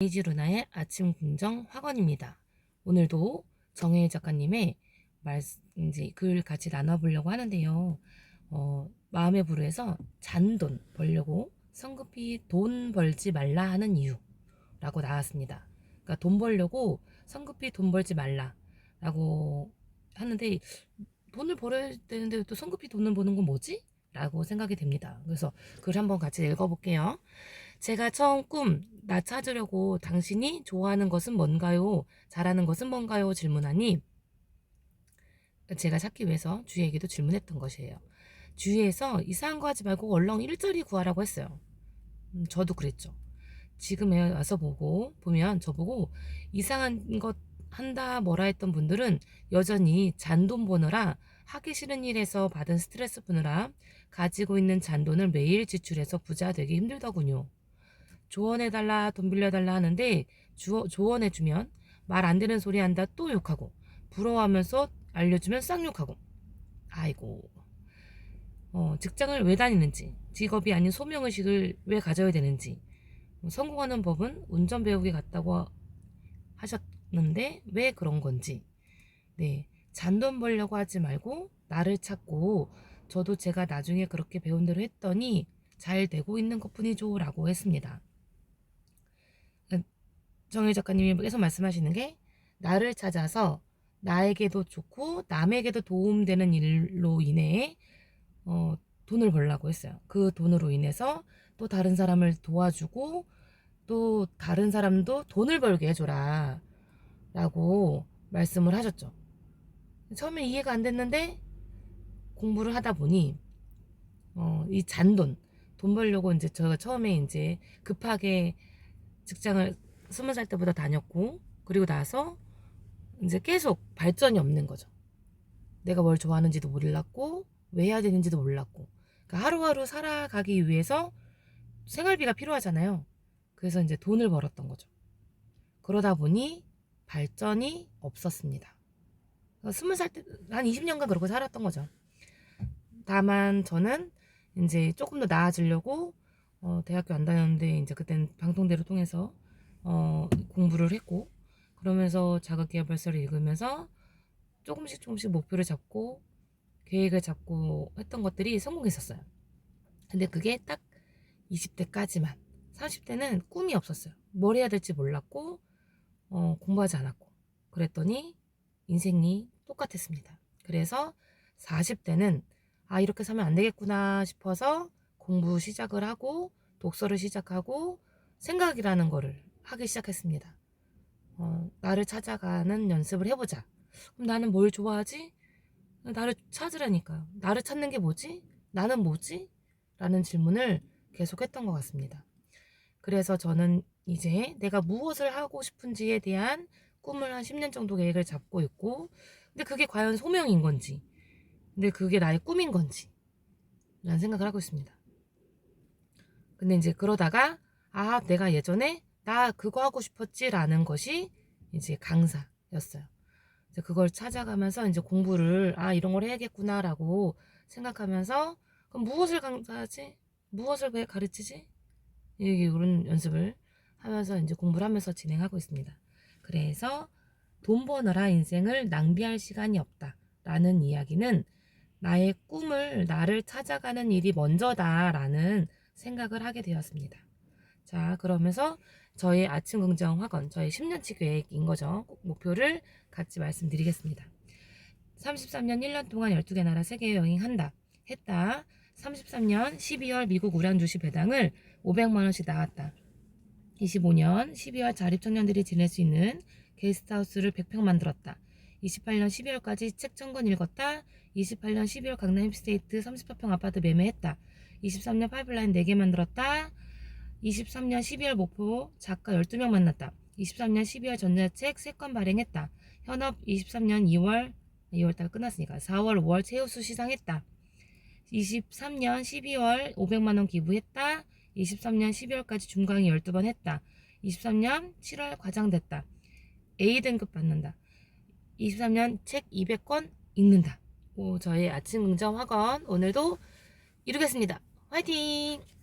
이지루나의 아침 긍정 학원입니다. 오늘도 정혜일 작가님의 말 이제 글 같이 나눠보려고 하는데요. 어, 마음의 부르에서 잔돈 벌려고 성급히 돈 벌지 말라 하는 이유라고 나왔습니다. 그러니까 돈 벌려고 성급히 돈 벌지 말라라고 하는데 돈을 벌어야 되는데 또 성급히 돈을 버는 건 뭐지? 라고 생각이 됩니다. 그래서 글 한번 같이 읽어볼게요. 제가 처음 꿈, 나 찾으려고 당신이 좋아하는 것은 뭔가요? 잘하는 것은 뭔가요? 질문하니 제가 찾기 위해서 주희에게도 질문했던 것이에요. 주위에서 이상한 거 하지 말고 얼렁 일자리 구하라고 했어요. 음, 저도 그랬죠. 지금에 와서 보고 보면 저보고 이상한 것 한다 뭐라 했던 분들은 여전히 잔돈 버느라 하기 싫은 일에서 받은 스트레스 푸느라 가지고 있는 잔돈을 매일 지출해서 부자 되기 힘들더군요. 조언해달라 돈 빌려달라 하는데 주, 조언해주면 말 안 되는 소리 한다 또 욕하고 부러워하면서 알려주면 쌍욕하고. 아이고. 어, 직장을 왜 다니는지 직업이 아닌 소명의식을 왜 가져야 되는지. 성공하는 법은 운전 배우기 같다고 하셨는데 왜 그런 건지. 네 잔돈 벌려고 하지 말고 나를 찾고 저도 제가 나중에 그렇게 배운 대로 했더니 잘 되고 있는 것 뿐이죠 라고 했습니다. 정일 작가님이 계속 말씀하시는 게 나를 찾아서 나에게도 좋고 남에게도 도움되는 일로 인해 어, 돈을 벌라고 했어요. 그 돈으로 인해서 또 다른 사람을 도와주고 또 다른 사람도 돈을 벌게 해줘라 라고 말씀을 하셨죠. 처음에 이해가 안 됐는데 공부를 하다 보니 어, 이 잔돈 돈 벌려고 이제 제가 처음에 이제 급하게 직장을 스무 살 때보다 다녔고 그리고 나서 이제 계속 발전이 없는 거죠. 내가 뭘 좋아하는지도 몰랐고 왜 해야 되는지도 몰랐고 그러니까 하루하루 살아가기 위해서 생활비가 필요하잖아요. 그래서 이제 돈을 벌었던 거죠. 그러다 보니 발전이 없었습니다. 스무 살 때 한 20년간 그렇게 살았던 거죠. 다만 저는 이제 조금 더 나아지려고 어, 대학교 안 다녔는데 이제 그땐 방통대를 통해서 어, 공부를 했고 그러면서 자극계열별서를 읽으면서 조금씩 조금씩 목표를 잡고 계획을 잡고 했던 것들이 성공했었어요. 근데 그게 딱 20대까지만 30대는 꿈이 없었어요. 뭘 해야 될지 몰랐고 어, 공부하지 않았고 그랬더니 인생이 똑같았습니다. 그래서 40대는 아 이렇게 사면 안 되겠구나 싶어서 공부 시작을 하고 독서를 시작하고 생각이라는 거를 하기 시작했습니다. 어, 나를 찾아가는 연습을 해보자. 그럼 나는 뭘 좋아하지? 나를 찾으라니까요. 나를 찾는 게 뭐지? 나는 뭐지? 라는 질문을 계속 했던 것 같습니다. 그래서 저는 이제 내가 무엇을 하고 싶은지에 대한 꿈을 한 10년 정도 계획을 잡고 있고, 근데 그게 과연 소명인 건지, 근데 그게 나의 꿈인 건지, 라는 생각을 하고 있습니다. 근데 이제 그러다가, 아, 내가 예전에 나 그거 하고 싶었지라는 것이 이제 강사였어요. 이제 그걸 찾아가면서 이제 공부를 아 이런 걸 해야겠구나라고 생각하면서 그럼 무엇을 강사하지? 무엇을 왜 가르치지? 이런 연습을 하면서 이제 공부를 하면서 진행하고 있습니다. 그래서 돈 버느라 인생을 낭비할 시간이 없다 라는 이야기는 나의 꿈을 나를 찾아가는 일이 먼저다 라는 생각을 하게 되었습니다. 자, 그러면서 저의 아침 긍정 학원, 저의 10년치 계획인 거죠. 목표를 같이 말씀드리겠습니다. 33년 1년 동안 12개 나라 세계 여행한다. 했다. 33년 12월 미국 우량 주시 배당을 500만 원씩 나왔다. 25년 12월 자립 청년들이 지낼 수 있는 게스트하우스를 100평 만들었다. 28년 12월까지 책 천 권 읽었다. 28년 12월 강남 힙스테이트 38평 아파트 매매했다. 23년 파이프라인 4개 만들었다. 23년 12월 목포 작가 12명 만났다. 23년 12월 전자책 3건 발행했다. 현업 23년 2월 2월달 끝났으니까 4월 5월 최우수 시상했다. 23년 12월 500만원 기부했다. 23년 12월까지 중강의 12번 했다. 23년 7월 과장됐다. A등급 받는다. 23년 책 200권 읽는다. 오, 저의 아침 긍정 학원 오늘도 이루겠습니다. 화이팅!